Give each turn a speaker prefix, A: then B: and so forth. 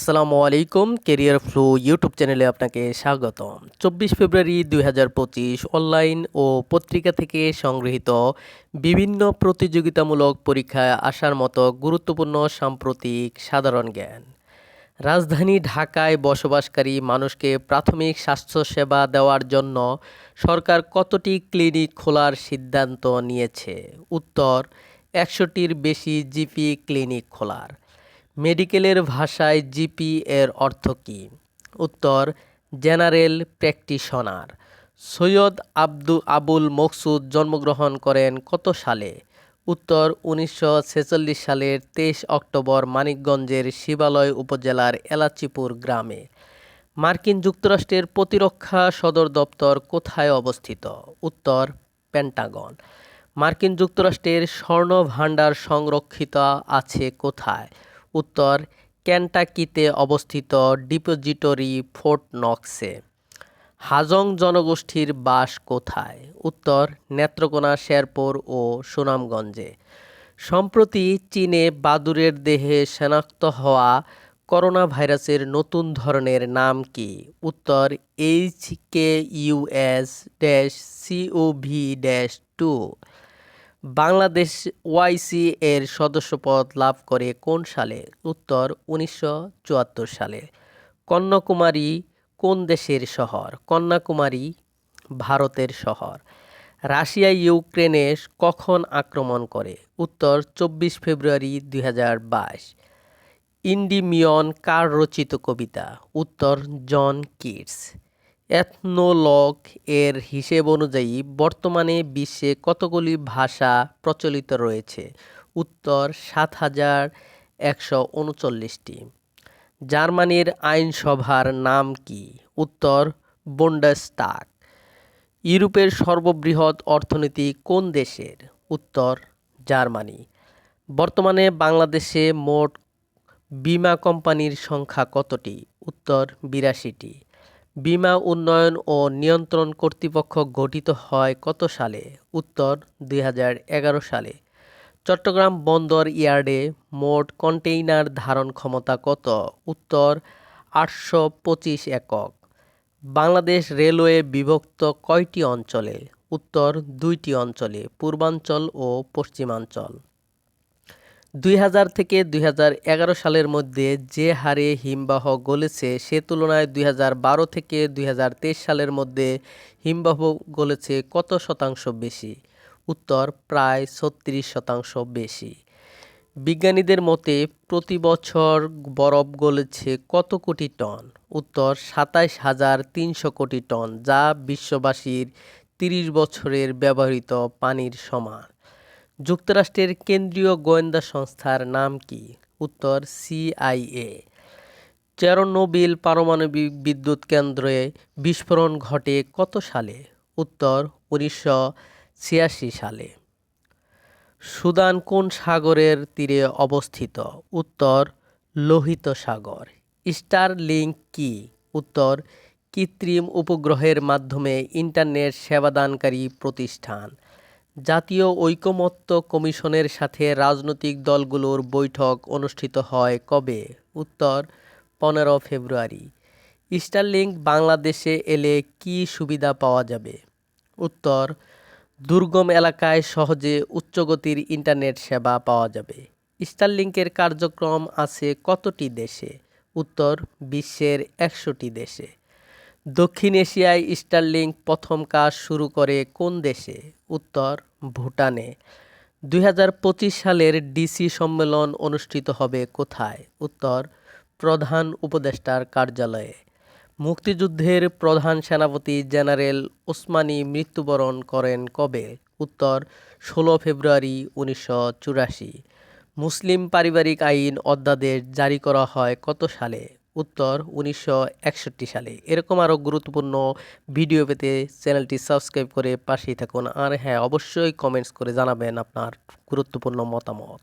A: আসসালামু আলাইকুম career flow YouTube চ্যানেলে আপনাকে স্বাগতম। চব্বিশ ফেব্রুয়ারি দুই হাজার পঁচিশ অনলাইন ও পত্রিকা থেকে সংগৃহীত বিভিন্ন প্রতিযোগিতামূলক পরীক্ষায় আসার মতো গুরুত্বপূর্ণ সাম্প্রতিক সাধারণ জ্ঞান। রাজধানী ঢাকায় বসবাসকারী মানুষকে প্রাথমিক স্বাস্থ্যসেবা দেওয়ার জন্য সরকার কতটি ক্লিনিক খোলার সিদ্ধান্ত নিয়েছে? উত্তর, একশোটির বেশি জিপি ক্লিনিক খোলার। মেডিকেলের ভাষায় জিপি এর অর্থ কী? উত্তর, জেনারেল প্র্যাকটিশনার। সৈয়দ আব্দু আবুল মকসুদ জন্মগ্রহণ করেন কত সালে? উত্তর, উনিশশো ছেচল্লিশ সালের তেইশ অক্টোবর মানিকগঞ্জের শিবালয় উপজেলার এলাচিপুর গ্রামে। মার্কিন যুক্তরাষ্ট্রের প্রতিরক্ষা সদর দপ্তর কোথায় অবস্থিত? উত্তর, পেন্টাগন। মার্কিন যুক্তরাষ্ট্রের স্বর্ণ ভাণ্ডার সংরক্ষিত আছে কোথায়? উত্তর ক্যান্টাকিতে অবস্থিত ডিপোজিটরি ফোর্ট নক্সে। হাজং জনগোষ্ঠীর বাস কোথায়? উত্তর, নেত্রকোনা, শেরপুর ও সুনামগঞ্জে। সম্প্রতি চীনে বাদুরের দেহে শনাক্ত হওয়া করোনা ভাইরাসের নতুন ধরনের নাম কি? উত্তর, H K US dash COV dash two. Bangladesh YC এর সদস্যপদ লাভ করে কোন সালে? উত্তর, উনিশশো চুয়াত্তর সালে। কন্যাকুমারী কোন দেশের শহর? কন্যাকুমারী ভারতের শহর। রাশিয়া, ইউক্রেনে কখন আক্রমণ করে? উত্তর, চব্বিশ ফেব্রুয়ারি দুই হাজার বাইশ। ইন্ডিমিয়ন কার রচিত কবিতা? উত্তর, জন কিটস। এথনোলগ এর হিসেব অনুযায়ী বর্তমানে বিশ্বে কতগুলি ভাষা প্রচলিত রয়েছে? উত্তর সাত হাজার একশো উনচল্লিশটি। জার্মানির আইনসভার নাম কি? উত্তর বুন্ডেসটাগ ইউরোপের সর্ববৃহৎ অর্থনীতি কোন দেশের? উত্তর জার্মানি। বর্তমানে বাংলাদেশে মোট বীমা কোম্পানির সংখ্যা কতটি? উত্তর বিরাশিটি। বীমা উন্নয়ন ও নিয়ন্ত্রণ কর্তৃপক্ষ গঠিত হয় কত সালে? উত্তর, দুই হাজার এগারো সালে। চট্টগ্রাম বন্দর ইয়ার্ডে মোট কন্টেইনার ধারণ ক্ষমতা কত? উত্তর, আটশো পঁচিশ একক। বাংলাদেশ রেলওয়ে বিভক্ত কয়টি অঞ্চলে? উত্তর, দুইটি অঞ্চলে, পূর্বাঞ্চল ও পশ্চিমাঞ্চল। দুই হাজার থেকে দুই হাজার এগারো সালের মধ্যে যে হারে হিমবাহ গলেছে, সে তুলনায় দুই বারো থেকে দুই হাজার তেইশ সালের মধ্যে হিমবাহ গলেছে কত শতাংশ বেশি? উত্তর, প্রায় ছত্রিশ শতাংশ বেশি। বিজ্ঞানীদের মতে, প্রতি বছর বরফ গলেছে কত কোটি টন? উত্তর, সাতাইশ হাজার তিনশো কোটি টন, যা বিশ্ববাসীর তিরিশ বছরের ব্যবহৃত পানির সমান। যুক্তরাষ্ট্রের কেন্দ্রীয় গোয়েন্দা সংস্থার নাম কি? উত্তর, সিআইএ। চেরনোবিল পারমাণবিক বিদ্যুৎ কেন্দ্রে বিস্ফোরণ ঘটে কত সালে? উত্তর, উনিশশো ছিয়াশি সালে। সুদান কোন সাগরের তীরে অবস্থিত? উত্তর, লোহিত সাগর। স্টার লিঙ্ক কি? উত্তর, কৃত্রিম উপগ্রহের মাধ্যমে ইন্টারনেট সেবাদানকারী প্রতিষ্ঠান। জাতীয় ঐকমত্য কমিশনের সাথে রাজনৈতিক দলগুলোর বৈঠক অনুষ্ঠিত হয় কবে? উত্তর, পনেরো ফেব্রুয়ারি। স্টারলিংক বাংলাদেশে এলে কি সুবিধা পাওয়া যাবে? উত্তর, দুর্গম এলাকায় সহজে উচ্চগতির ইন্টারনেট সেবা পাওয়া যাবে। স্টারলিংকের কার্যক্রম আছে কতটি দেশে? উত্তর, বিশ্বের একশোটি দেশে। দক্ষিণ এশিয়ায় স্টারলিংক প্রথম কাজ শুরু করে কোন দেশে? উত্তর, ভুটানে। দুই হাজার পঁচিশ সালের ডিসি সম্মেলন অনুষ্ঠিত হবে কোথায়? উত্তর, প্রধান উপদেষ্টার কার্যালয়ে। মুক্তিযুদ্ধের প্রধান সেনাপতি জেনারেল ওসমানী মৃত্যুবরণ করেন কবে? উত্তর, ষোলো ফেব্রুয়ারি উনিশশো চুরাশি। মুসলিম পারিবারিক আইন অধ্যাদেশ জারি করা হয় কত সালে? উত্তর উনিশশো একষট্টি সালে। এরকম আরও গুরুত্বপূর্ণ ভিডিও পেতে চ্যানেলটি সাবস্ক্রাইব করে পাশেই থাকুন। আর হ্যাঁ অবশ্যই কমেন্টস করে জানাবেন আপনার গুরুত্বপূর্ণ মতামত।